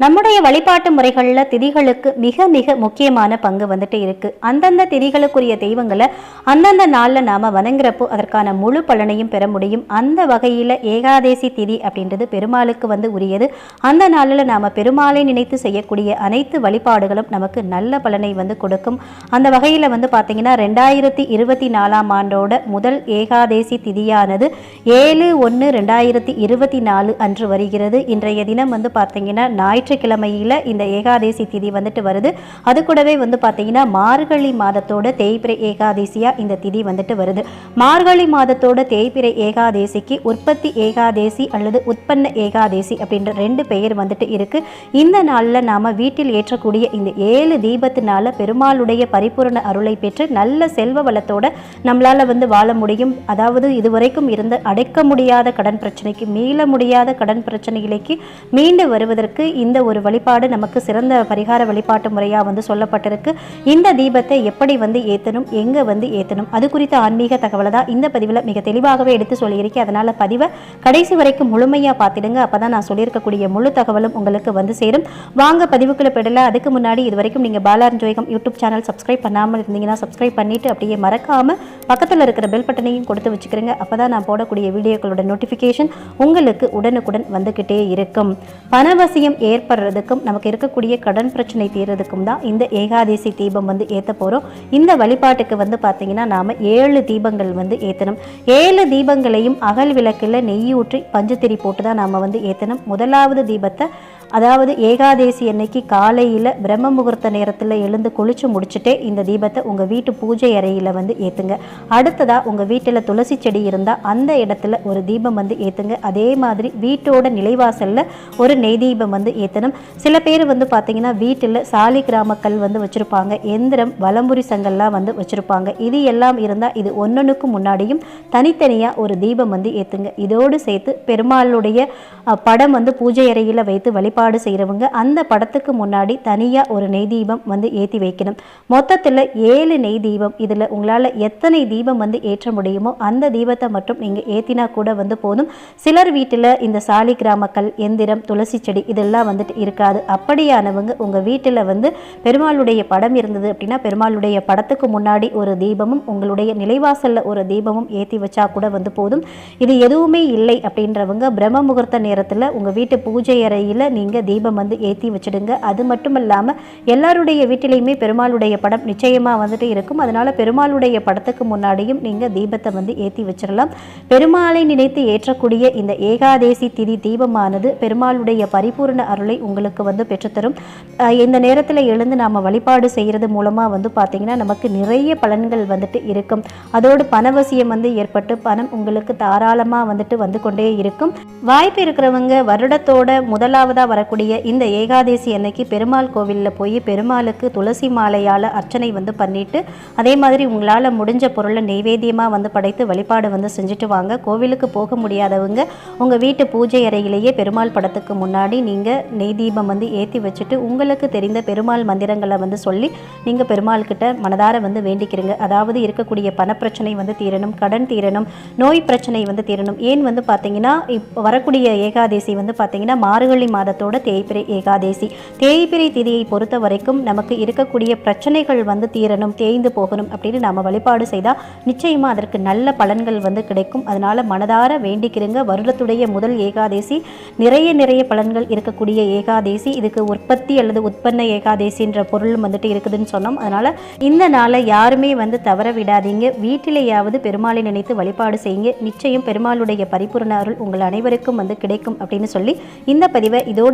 நம்முடைய வழிபாட்டு முறைகளில் திதிகளுக்கு மிக மிக முக்கியமான பங்கு வந்துட்டு இருக்கு. அந்தந்த திதிகளுக்குரிய தெய்வங்களை அந்தந்த நாளில் நாம் வணங்குறப்போ அதற்கான முழு பலனையும் பெற முடியும். அந்த வகையில் ஏகாதேசி திதி அப்படின்றது பெருமாளுக்கு வந்து உரியது. அந்த நாளில் நாம் பெருமாளை நினைத்து செய்யக்கூடிய அனைத்து வழிபாடுகளும் நமக்கு நல்ல பலனை வந்து கொடுக்கும். அந்த வகையில் வந்து பார்த்தீங்கன்னா ரெண்டாயிரத்தி இருபத்தி நாலாம் ஆண்டோட முதல் ஏகாதேசி திதியானது ஏழு ஒன்று ரெண்டாயிரத்தி இருபத்தி நாலு அன்று வருகிறது. இன்றைய தினம் வந்து பார்த்திங்கன்னா ஞாயிற்று ஞாயிற்றுக்கிழமையில் இந்த ஏகாதேசி திதி வந்துட்டு வருது. அது கூடவே வந்து பார்த்தீங்கன்னா மார்கழி மாதத்தோட தேய்பிரை ஏகாதேசியா இந்த திதி வந்துட்டு வருது. மார்கழி மாதத்தோட தேய்பிரை ஏகாதேசிக்கு உற்பத்தி ஏகாதேசி அல்லது உற்பன்ன ஏகாதேசி அப்படின்ற ரெண்டு பெயர் வந்துட்டு இருக்கு. இந்த நாளில் நாம வீட்டில் ஏற்றக்கூடிய இந்த ஏழு தீபத்தினால பெருமாளுடைய பரிபூரண அருளை பெற்று நல்ல செல்வ வளத்தோட நம்மளால வந்து வாழ முடியும். அதாவது இதுவரைக்கும் இருந்த அடைக்க முடியாத கடன் பிரச்சனைக்கு மீள முடியாத கடன் பிரச்சனைகளுக்கு மீண்டு வருவதற்கு இந்த ஒரு வழிபாடு நமக்கு சிறந்த பரிகார வழிபாட்டு முறையா வந்து சொல்லப்பட்டிருக்கு. இந்த தீபத்தை எப்படி வந்து ஏற்றணும் எங்க வந்து ஏற்றணும் அது குறித்த ஆன்மீக தகவலை தான் இந்த பதிவில் மிக தெளிவாகவே எடுத்து சொல்லியிருக்கேன் அதனால பதிவை கடைசி வரைக்கும் முழுமையா பார்த்துடுங்க. அப்பதான் நான் சொல்லியிருக்கக்கூடிய முழு தகவலும் உங்களுக்கு வந்து சேரும். வாங்க பதிவுக்குள்ளே பெடல அதுக்கு முன்னாடி இது வரைக்கும் நீங்க பாலாரன் ஜோயகம் யூடியூப் சேனல் சப்ஸ்கிரைப் பண்ணாமல் இருந்தீங்கன்னா சப்ஸ்கிரைப் பண்ணிட்டு அப்படியே மறக்காம பக்கத்தில் இருக்கிற பெல் பட்டனையும் கொடுத்து வச்சுக்கிறேங்க. அப்பதான் நான் போடக்கூடிய வீடியோக்களோட நோட்டிஃபிகேஷன் உங்களுக்கு உடனுக்குடன் வந்துக்கிட்டே இருக்கும். பணவசியம் ஏற்ப ஏற்படுறதுக்கும் நமக்கு இருக்கக்கூடிய கடன் பிரச்சனை தீர்றதுக்கும் தான் இந்த ஏகாதேசி தீபம் வந்து ஏற்ற போகிறோம் இந்த வழிபாட்டுக்கு வந்து பார்த்திங்கன்னா நாம் ஏழு தீபங்கள் வந்து ஏற்றணும் ஏழு தீபங்களையும் அகல் விளக்கில் நெய் ஊற்றி பஞ்சுத்திரி போட்டு தான் நாம் வந்து ஏற்றணும் முதலாவது தீபத்தை அதாவது ஏகாதேசி அன்னைக்கு காலையில் பிரம்ம முகூர்த்த நேரத்தில் எழுந்து குளிச்சு முடிச்சுட்டே இந்த தீபத்தை உங்கள் வீட்டு பூஜை அறையில் வந்து ஏற்றுங்க அடுத்ததாக உங்கள் வீட்டில் துளசி செடி இருந்தால் அந்த இடத்துல ஒரு தீபம் வந்து ஏற்றுங்க அதே மாதிரி வீட்டோட நிலைவாசலில் ஒரு நெய் தீபம் வந்து ஏற்றணும் சில பேர் வந்து பார்த்தீங்கன்னா வீட்டில் சாலி கிராமக்கல் வந்து வச்சுருப்பாங்க. எந்திரம் வலம்புரி சங்கல்லாம் வந்து வச்சுருப்பாங்க. இது எல்லாம் இருந்தால் இது ஒன்னொன்றுக்கு முன்னாடியும் தனித்தனியாக ஒரு தீபம் வந்து ஏற்றுங்க இதோடு சேர்த்து பெருமாளுடைய படம் வந்து பூஜை அறையில் வைத்து வழிபாடு செய்கிறவங்க அந்த படத்துக்கு முன்னாடி தனியாக ஒரு நெய் தீபம் வந்து ஏற்றி வைக்கணும். மொத்தத்தில் ஏழு நெய் தீபம் இதில் உங்களால் எத்தனை தீபம் வந்து ஏற்ற முடியுமோ அந்த தீபத்தை மட்டும் நீங்கள் ஏற்றினா கூட வந்து போதும். சிலர் வீட்டில் இந்த சாலி கிராமக்கல் எந்திரம் துளசி செடி இதெல்லாம் வந்துட்டு இருக்காது. அப்படியானவங்க உங்கள் வீட்டில் வந்து பெருமாளுடைய படம் இருந்தது அப்படின்னா பெருமாளுடைய படத்துக்கு முன்னாடி ஒரு தீபமும் உங்களுடைய நிலைவாசலில் ஒரு தீபமும் ஏற்றி வச்சா கூட வந்து போதும். இது எதுவுமே இல்லை அப்படின்றவங்க பிரம்ம முகூர்த்த நேரத்தில் உங்கள் வீட்டு பூஜை அறையில் நீங்கள் தீபம் வந்து ஏற்றி வச்சுடுங்க. அது மட்டும் இல்லாமல் எல்லாருடைய வீட்டிலையுமே பெருமாளுடைய படம் நிச்சயமாக வந்துட்டு இருக்கும். அதனால் பெருமாளுடைய படத்துக்கு முன்னாடியும் நீங்கள் தீபத்தை வந்து ஏற்றி வச்சிடலாம். பெருமாளை நினைத்து ஏற்றக்கூடிய இந்த ஏகாதேசி திதி தீபமானது பெருமாளுடைய பரிபூர்ண அருளை உங்களுக்கு வந்து பெற்றுத்தரும். இந்த நேரத்தில் எழுந்து நாம் வழிபாடு செய்கிறது மூலமாக வந்து பார்த்திங்கன்னா நமக்கு நிறைய பலன்கள் வந்துட்டு இருக்கும். அதோடு பணவசியம் வந்து ஏற்பட்டு பணம் உங்களுக்கு தாராளமாக வந்துட்டு வந்து கொண்டே இருக்கும். வாய்ப்பு இருக்கிறவங்க வருடத்தோட முதலாவதாக வரக்கூடிய இந்த ஏகாதேசி அன்னைக்கு பெருமாள் கோவிலில் போய் பெருமாளுக்கு துளசி மாலையால் அர்ச்சனை வந்து பண்ணிவிட்டு அதே மாதிரி உங்களால் முடிஞ்ச பொருளை நெய்வேத்தியமாக வந்து படைத்து வழிபாடு வந்து செஞ்சுட்டு வாங்க. கோவிலுக்கு போக முடியாதவங்க உங்கள் வீட்டு பூஜை அறையிலேயே பெருமாள் படத்துக்கு முன்னாடி நீங்கள் நெய் தீபம் வந்து ஏற்றி வச்சுட்டு உங்களுக்கு தெரிந்த பெருமாள் மந்திரங்களை வந்து சொல்லி நீங்கள் பெருமாள்கிட்ட மனதார வந்து வேண்டிக்கிறீங்க. அதாவது இருக்கக்கூடிய பணப்பிரச்சனை வந்து தீரணும் கடன் தீரணும் நோய் பிரச்சனை வந்து தீரணும். ஏன் வந்து பார்த்தீங்கன்னா இப்போ வரக்கூடிய ஏகாதேசி வந்து பார்த்தீங்கன்னா மார்கழி மாதத்தோட தேய்பிரை ஏகாதேசி. தேய்பிரை திதியை பொறுத்த வரைக்கும் நமக்கு இருக்கக்கூடிய பிரச்சனைகள் வந்து தீரணும் தேய்ந்து போகணும் அப்படின்னு நாம் வழிபாடு செய்தால் நிச்சயமாக அதற்கு நல்ல பலன்கள் வந்து கிடைக்கும். அதனால் மனதார வேண்டிக்கிறங்க. வருடத்துடைய முதல் ஏகாதேசி நிறைய நிறைய பலன்கள் இருக்கக்கூடிய ஏகாதேசி. இதுக்கு உற்பத்தி அல்லது உற்பத்த ஏகாதேசின்ற பொருளும் வந்துட்டு இருக்குதுன்னு சொன்னோம். அதனால இந்த நாளை யாருமே வந்து தவற விடாதீங்க. வீட்டிலேயாவது பெருமாளை நினைத்து வழிபாடு செய்யுங்க. நிச்சயம் பெருமாளுடைய பரிபூர்ண அருள் உங்கள் அனைவருக்கும் வந்து கிடைக்கும் அப்படின்னு சொல்லி இந்த பதிவை இதோடு